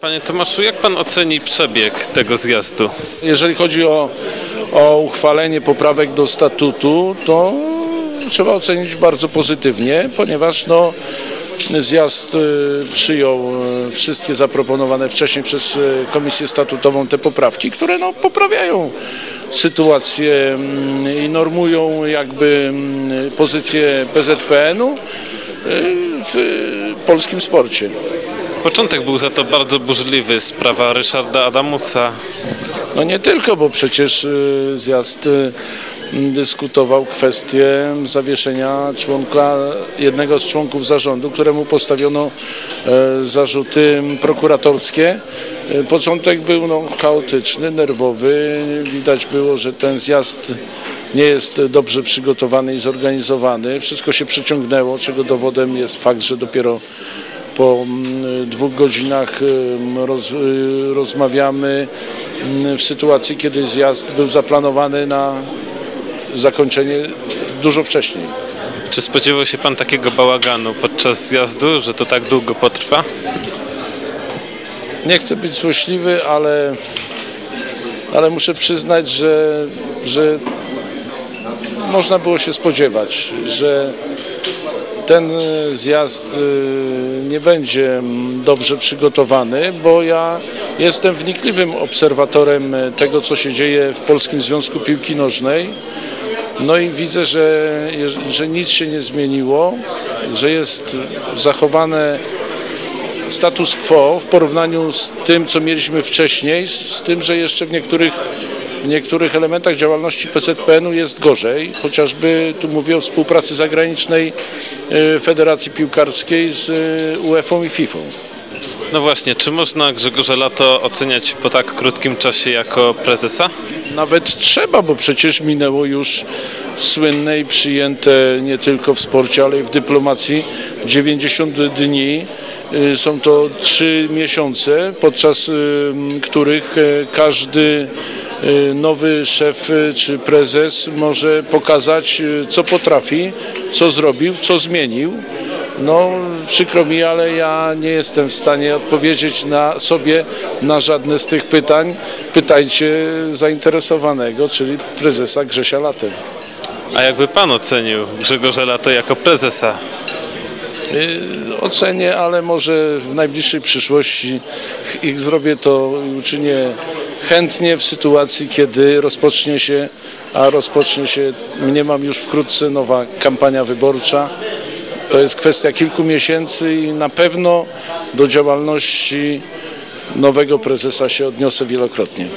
Panie Tomaszu, jak pan oceni przebieg tego zjazdu? Jeżeli chodzi o, o uchwalenie poprawek do statutu, to trzeba ocenić bardzo pozytywnie, ponieważ no, zjazd y, przyjął y, wszystkie zaproponowane wcześniej przez y, Komisję Statutową te poprawki, które no, poprawiają sytuację mm, i normują jakby mm, pozycję PZPN-u w polskim sporcie. Początek był za to bardzo burzliwy. Sprawa Ryszarda Adamusa. No nie tylko, bo przecież y, zjazd y, dyskutował kwestię zawieszenia członka, jednego z członków zarządu, któremu postawiono e, zarzuty prokuratorskie. E, Początek był no, chaotyczny, nerwowy. Widać było, że ten zjazd nie jest dobrze przygotowany i zorganizowany. Wszystko się przeciągnęło, czego dowodem jest fakt, że dopiero po mm, dwóch godzinach ym, roz, y, rozmawiamy mm, w sytuacji, kiedy zjazd był zaplanowany na zakończenie dużo wcześniej. Czy spodziewał się pan takiego bałaganu podczas zjazdu, że to tak długo potrwa? Nie chcę być złośliwy, ale, ale muszę przyznać, że, że można było się spodziewać, że ten y, zjazd y, nie będzie mm, dobrze przygotowany, bo ja jestem wnikliwym obserwatorem y, tego, co się dzieje w Polskim Związku Piłki Nożnej. No i widzę, że, że nic się nie zmieniło, że jest zachowane status quo w porównaniu z tym, co mieliśmy wcześniej, z tym, że jeszcze w niektórych, w niektórych elementach działalności PZPN-u jest gorzej. Chociażby tu mówię o współpracy zagranicznej y, Federacji Piłkarskiej z y, UEFA i FIFA. No właśnie, czy można Grzegorza Lato oceniać po tak krótkim czasie jako prezesa? Nawet trzeba, bo przecież minęło już słynne i przyjęte nie tylko w sporcie, ale i w dyplomacji 90 dni. Y, Są to trzy miesiące, podczas których każdy nowy szef y, czy prezes może pokazać, y, co potrafi, co zrobił, co zmienił. No, przykro mi, ale ja nie jestem w stanie odpowiedzieć na sobie na żadne z tych pytań. Pytajcie zainteresowanego, czyli prezesa Grzesia Latem. A jakby pan ocenił Grzegorza Lato jako prezesa? Yy, Ocenię, ale może w najbliższej przyszłości ich zrobię to i uczynię chętnie w sytuacji, kiedy rozpocznie się, a rozpocznie się, mniemam już wkrótce, nowa kampania wyborcza. To jest kwestia kilku miesięcy i na pewno do działalności nowego prezesa się odniosę wielokrotnie.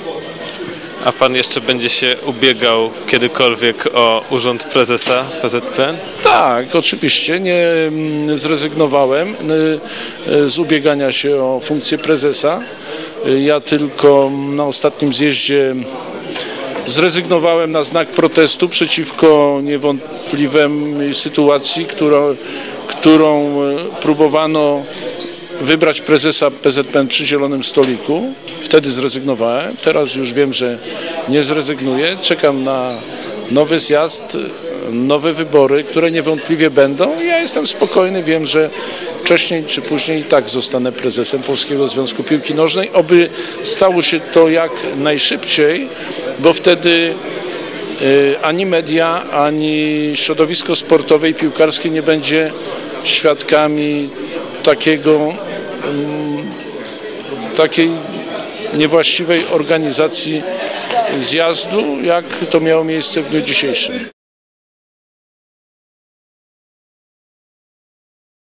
A pan jeszcze będzie się ubiegał kiedykolwiek o urząd prezesa PZPN? Tak, oczywiście nie mm, zrezygnowałem y, y, z ubiegania się o funkcję prezesa. Ja tylko na ostatnim zjeździe zrezygnowałem na znak protestu przeciwko niewątpliwej sytuacji, którą, którą y, próbowano wybrać prezesa PZPN przy zielonym stoliku. Wtedy zrezygnowałem. Teraz już wiem, że nie zrezygnuję. Czekam na nowy zjazd, nowe wybory, które niewątpliwie będą. Ja jestem spokojny, wiem, że wcześniej czy później i tak zostanę prezesem Polskiego Związku Piłki Nożnej. Oby stało się to jak najszybciej, bo wtedy y, ani media, ani środowisko sportowe i piłkarskie nie będzie świadkami takiego, mm, takiej niewłaściwej organizacji zjazdu, jak to miało miejsce w dniu dzisiejszym.